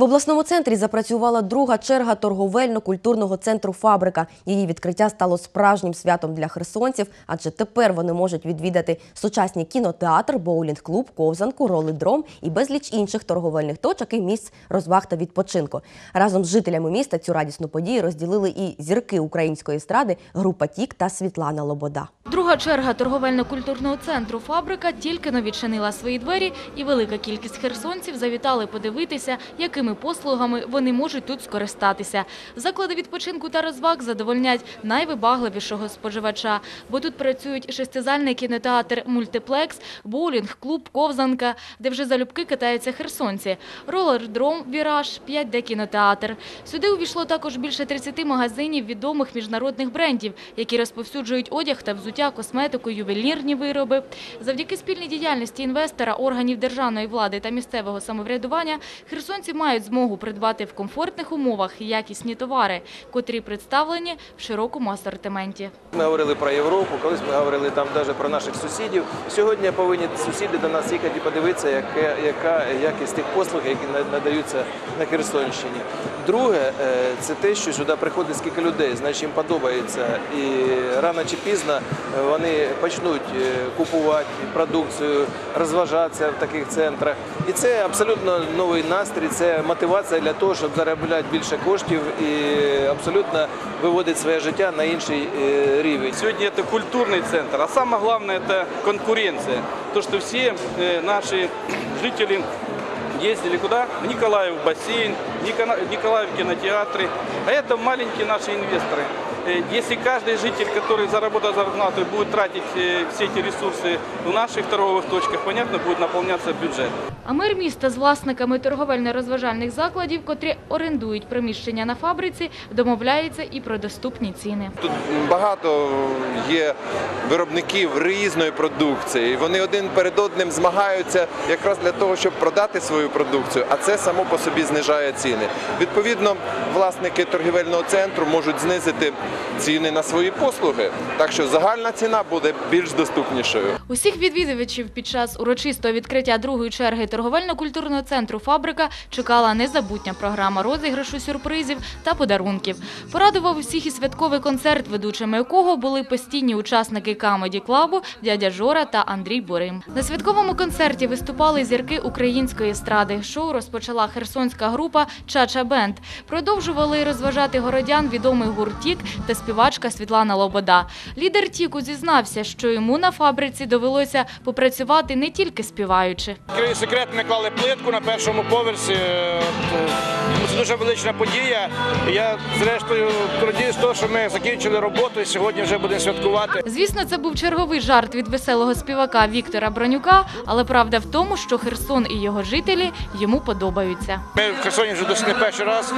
В обласному центрі запрацювала друга черга торговельно-культурного центру «Фабрика». Її відкриття стало справжнім святом для херсонців, адже тепер вони можуть відвідати сучасні кінотеатр, боулінг-клуб, ковзанку, ролидром і безліч інших торговельних точок і місць розваг та відпочинку. Разом з жителями міста цю радісну подію розділили і зірки української естради, група Тік та Світлана Лобода. Друга черга торговельно-культурного центру «Фабрика» тільки но відчинила свої двері, і велика кількість херсонців завітали подивитися, якими послугами вони можуть тут скористатися. Заклади відпочинку та розваг задовольнять найвибагливішого споживача, бо тут працюють шестизальний кінотеатр «Мультиплекс», боулінг, клуб, ковзанка, де вже залюбки катаються херсонці, ролердром, віраж, 5D кінотеатр. Сюди увійшло також більше 30 магазинів відомих міжнародних брендів, які розповсюджують одяг та взуття, косметику, ювелірні вироби. Завдяки спільній діяльності інвестора, органів державної влади та місцевого самоврядування херсонці мають змогу придбати в комфортних умовах якісні товари, котрі представлені в широкому асортименті. Ми говорили про Європу, колись ми говорили там навіть про наших сусідів. Сьогодні повинні сусіди до нас їхати подивитися, яка, яка якість тих послуг, які на- надаються на Херсонщині. Друге, е, це те, що сюди приходить скільки людей, значить їм подобається. І рано чи пізно е, вони почнуть е, купувати продукцію, розважатися в таких центрах. І це абсолютно новий настрій, це мотивація для того, щоб заробляти більше коштів і абсолютно виводити своє життя на інший е, рівень. Сегодня это культурный центр, а самое главное это конкуренция. То, что все э, наши жители ездили куда? В Николаев в бассейн, в Никона- в Николаев в кинотеатры. А это маленькие наши инвесторы. Э, Если каждый житель, который заработал зарплату, будет тратить э, все эти ресурсы в наших торговых точках, понятно, будет наполняться бюджет. А мер міста з власниками торговельно-розважальних закладів, котрі орендують приміщення на фабриці, домовляється і про доступні ціни. Тут багато є виробників різної продукції. і Вони один перед одним змагаються якраз для того, щоб продати свою продукцію, а це само по собі знижає ціни. Відповідно, власники торгівельного центру можуть знизити ціни на свої послуги, так що загальна ціна буде більш доступнішою. Усіх відвідувачів під час урочистого відкриття другої черги торговельно-культурного центру «Фабрика» чекала незабутня програма розіграшу сюрпризів та подарунків. Порадував усіх і святковий концерт, ведучими якого були постійні учасники камеді клабу дядя Жора та Андрій Борим. На святковому концерті виступали зірки української естради. Шоу розпочала херсонська група Чача Бенд. Продовжували розважати городян відомий гурт «Тік» та співачка Світлана Лобода. Лідер Тіку зізнався, що йому на фабриці довелося попрацювати не тільки співаючи. Відкрию секрет, ми клали плитку на першому поверсі. Це дуже велична подія. Я зрештою радію з того, що ми закінчили роботу і сьогодні вже будемо святкувати. Звісно, це був черговий жарт від веселого співака Віктора Бронюка, але правда в тому, що Херсон і його жителі йому подобаються. Ми в Херсоні вже досить не перший раз.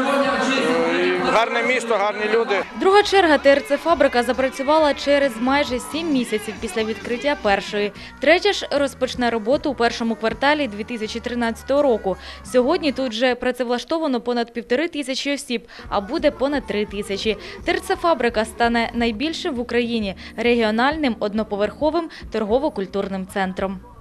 Е, Гарне місто, гарні люди. Друга черга ТРЦ «Фабрика» запрацювала через майже сім місяців після відкриття першої. Третя ж розпочне роботу у першому кварталі 2013 року. Сьогодні тут вже працевлаштовано понад півтори тисячі осіб, а буде понад три тисячі. Терцефабрика стане найбільшим в Україні регіональним одноповерховим торгово-культурним центром.